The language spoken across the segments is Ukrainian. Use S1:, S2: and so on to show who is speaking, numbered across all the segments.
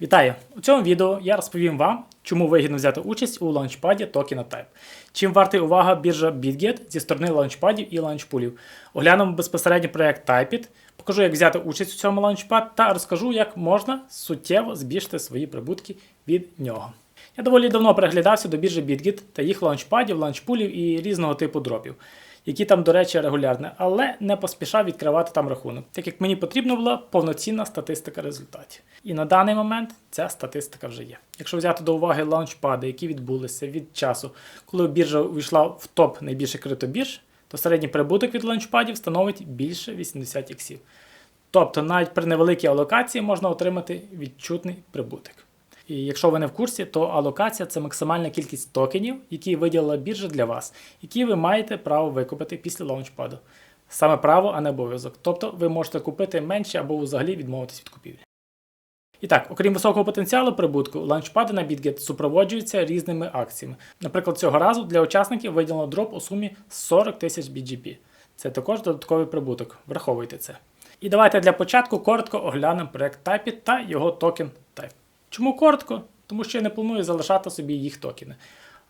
S1: Вітаю! У цьому відео я розповім вам, чому вигідно взяти участь у лаунчпаді токена. Чим вартий увага біржа BitGet зі сторони лаунчпадів і лаунчпулів. Оглянемо безпосередньо проект Typeit, покажу, як взяти участь у цьому лаунчпад та розкажу, як можна суттєво збільшити свої прибутки від нього. Я доволі давно переглядався до біржі BitGet та їх лаунчпадів, лаунчпулів і різного типу дропів, які там, до речі, регулярні, але не поспішав відкривати там рахунок, так як мені потрібна була повноцінна статистика результатів. І на даний момент ця статистика вже є. Якщо взяти до уваги лаунчпади, які відбулися від часу, коли біржа увійшла в топ найбільших криптобірж, то середній прибуток від лаунчпадів становить більше 80 іксів. Тобто навіть при невеликій алокації можна отримати відчутний прибуток. І якщо ви не в курсі, то алокація це максимальна кількість токенів, які виділила біржа для вас, які ви маєте право викупити після лаунчпаду. Саме право, а не обов'язок. Тобто ви можете купити менше або взагалі відмовитись від купівлі. І так, окрім високого потенціалу прибутку, лаунчпади на BitGet супроводжуються різними акціями. Наприклад, цього разу для учасників виділено дроп у сумі 40 тисяч BGP. Це також додатковий прибуток. Враховуйте це. І давайте для початку коротко оглянемо проект Typeit та його токен. Чому коротко? Тому що я не планую залишати собі їх токени.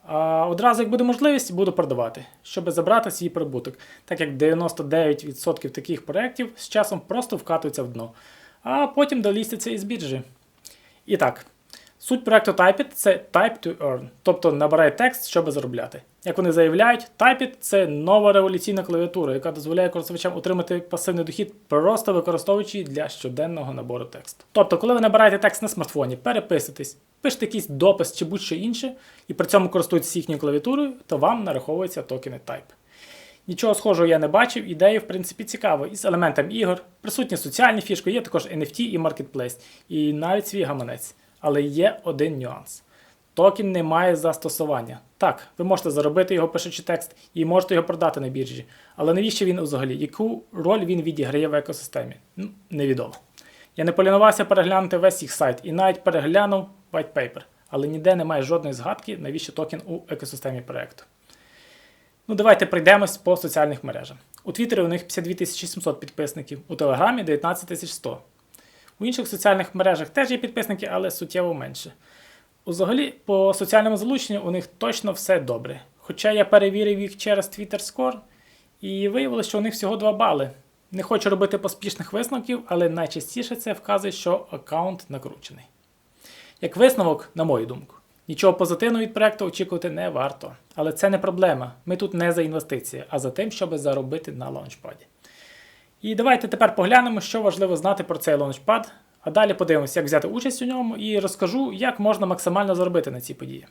S1: А одразу, як буде можливість, буду продавати, щоб забрати свій прибуток, так як 99% таких проєктів з часом просто вкатуються в дно, а потім долістяться із біржі. І так, суть проекту Typeit – це Type to Earn, тобто набирай текст, щоб заробляти. Як вони заявляють, Typeit – це нова революційна клавіатура, яка дозволяє користувачам отримати пасивний дохід, просто використовуючи для щоденного набору тексту. Тобто, коли ви набираєте текст на смартфоні, переписуєтесь, пишете якийсь допис чи будь-що інше, і при цьому користуєтесь їхньою клавіатурою, то вам нараховуються токени Type. Нічого схожого я не бачив, ідея, в принципі, цікава. Із елементами ігор, присутні соціальні фішки, є також NFT і Marketplace, і навіть свій гаманець. Але є один нюанс. Токен не має застосування. Так, ви можете заробити його пишучи текст і можете його продати на біржі. Але навіщо він взагалі? Яку роль він відіграє в екосистемі? Ну, невідомо. Я не полінувався переглянути весь їх сайт і навіть переглянув white paper, але ніде немає жодної згадки, навіщо токен у екосистемі проекту. Ну, давайте пройдемось по соціальних мережах. У Твіттері у них 52 700 підписників, у Телеграмі 19 100. У інших соціальних мережах теж є підписники, але суттєво менше. Взагалі, по соціальному залученню у них точно все добре. Хоча я перевірив їх через Twitter Score і виявилося, що у них всього 2 бали. Не хочу робити поспішних висновків, але найчастіше це вказує, що аккаунт накручений. Як висновок, на мою думку, нічого позитивного від проекту очікувати не варто. Але це не проблема. Ми тут не за інвестиції, а за тим, щоб заробити на лаунчпаді. І давайте тепер поглянемо, що важливо знати про цей лаунчпад, а далі подивимося, як взяти участь у ньому, і розкажу, як можна максимально заробити на цій події.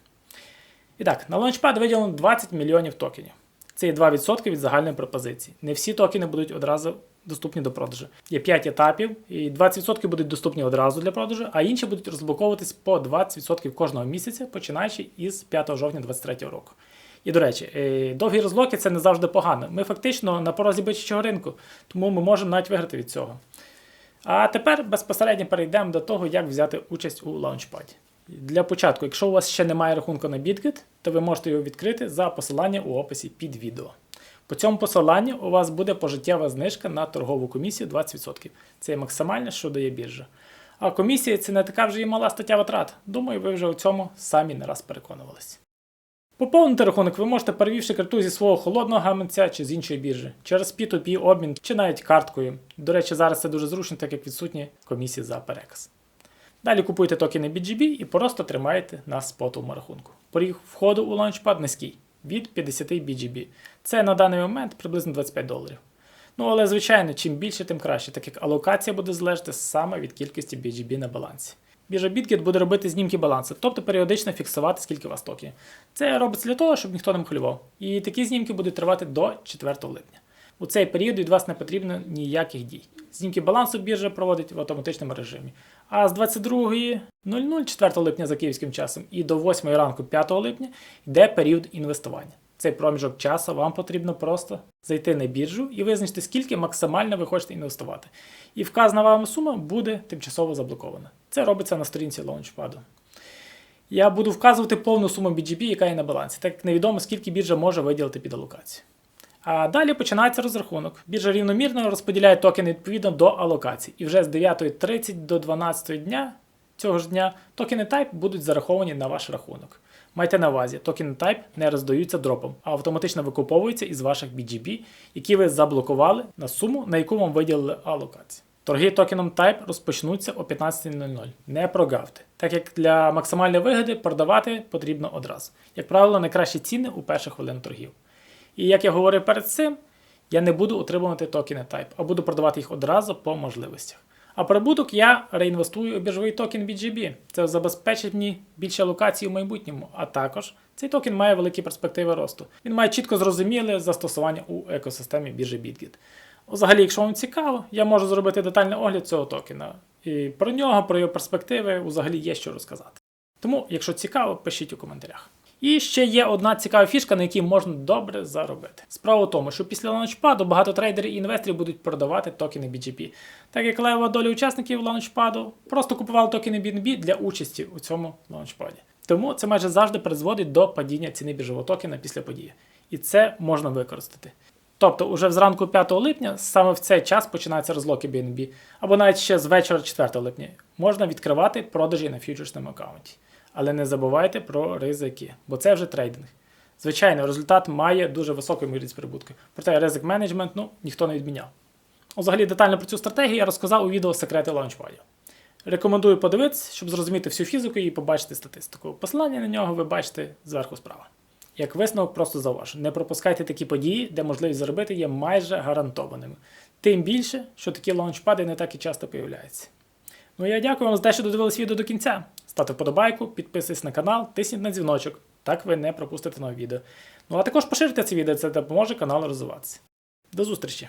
S1: І так, на лаунчпад виділено 20 мільйонів токенів. Це є 2% від загальної пропозиції. Не всі токени будуть одразу доступні до продажу. Є 5 етапів, і 20% будуть доступні одразу для продажу, а інші будуть розблоковуватись по 20% кожного місяця, починаючи із 5 жовтня 2023 року. І до речі, е, довгі розблоки це не завжди погано. Ми фактично на порозі бичачого ринку, тому ми можемо навіть виграти від цього. А тепер безпосередньо перейдемо до того, як взяти участь у лаунчпаді. Для початку, якщо у вас ще немає рахунку на BitGet, то ви можете його відкрити за посиланням у описі під відео. По цьому посиланню у вас буде пожиттєва знижка на торгову комісію 20%. Це максимальне, що дає біржа. А комісія це не така вже і мала стаття витрат. Думаю, ви вже у цьому самі не раз переконувались. Поповнити рахунок ви можете, перевівши карту зі свого холодного гаманця чи з іншої біржі, через P2P обмін чи навіть карткою. До речі, зараз це дуже зручно, так як відсутні комісії за переказ. Далі купуєте токени BGB і просто тримаєте на спотовому рахунку. Поріг входу у лаунчпад низький від 50 BGB. Це на даний момент приблизно 25 доларів. Ну але звичайно, чим більше, тим краще, так як алокація буде залежати саме від кількості BGB на балансі. Біржа BitGet буде робити знімки балансу, тобто періодично фіксувати, скільки у вас токенів. Це робиться для того, щоб ніхто не махлював. І такі знімки будуть тривати до 4 липня. У цей період від вас не потрібно ніяких дій. Знімки балансу біржа проводить в автоматичному режимі. А з 22.00 4 липня за київським часом і до 8 ранку 5 липня йде період інвестування. Цей проміжок часу вам потрібно просто зайти на біржу і визначити, скільки максимально ви хочете інвестувати. І вказана вам сума буде тимчасово заблокована. Це робиться на сторінці лаунчпаду. Я буду вказувати повну суму BGB, яка є на балансі, так як невідомо, скільки біржа може виділити під алокацію. А далі починається розрахунок. Біржа рівномірно розподіляє токени відповідно до алокації. І вже з 9.30 до 12 дня цього ж дня, токени Type будуть зараховані на ваш рахунок. Майте на увазі, токени Type не роздаються дропом, а автоматично викуповуються із ваших BGB, які ви заблокували на суму, на яку вам виділили алокацію. Торги токеном Type розпочнуться о 15.00. Не прогавте, так як для максимальної вигоди продавати потрібно одразу. Як правило, найкращі ціни у перших хвилин торгів. І як я говорив перед цим, я не буду утримувати токени Type, а буду продавати їх одразу по можливостях. А прибуток я реінвестую у біржовий токен BGB. Це забезпечить мені більше локацій у майбутньому, а також цей токен має великі перспективи росту. Він має чітко зрозуміле застосування у екосистемі біржі BitGet. Взагалі, якщо вам цікаво, я можу зробити детальний огляд цього токена. І про нього, про його перспективи, взагалі є що розказати. Тому, якщо цікаво, пишіть у коментарях. І ще є одна цікава фішка, на якій можна добре заробити. Справа в тому, що після лаунчпаду багато трейдерів і інвесторів будуть продавати токени BGP. Так як лева доля учасників лаунчпаду просто купували токени BNB для участі у цьому лаунчпаді. Тому це майже завжди призводить до падіння ціни біржового токена після події. І це можна використати. Тобто, уже зранку 5 липня, саме в цей час починаються розлоки BNB, або навіть ще з вечора 4 липня, можна відкривати продажі на фьючерсному аккаунті. Але не забувайте про ризики, бо це вже трейдинг. Звичайно, результат має дуже високу ймовірність прибутку. Проте ризик менеджмент ну, ніхто не відміняв. Взагалі детально про цю стратегію я розказав у відео секрети лаунчпадів. Рекомендую подивитися, щоб зрозуміти всю фізику і побачити статистику. Посилання на нього ви бачите зверху справа. Як висновок, просто зауважу, не пропускайте такі події, де можливість заробити є майже гарантованими. Тим більше, що такі лаунчпади не так і часто появляються. Ну я дякую вам за те, що додивились відео до кінця. Ставте вподобайку, підписуйтесь на канал, тисніть на дзвіночок. Так ви не пропустите нове відео. Ну а також поширюйте це відео, це допоможе каналу розвиватися. До зустрічі!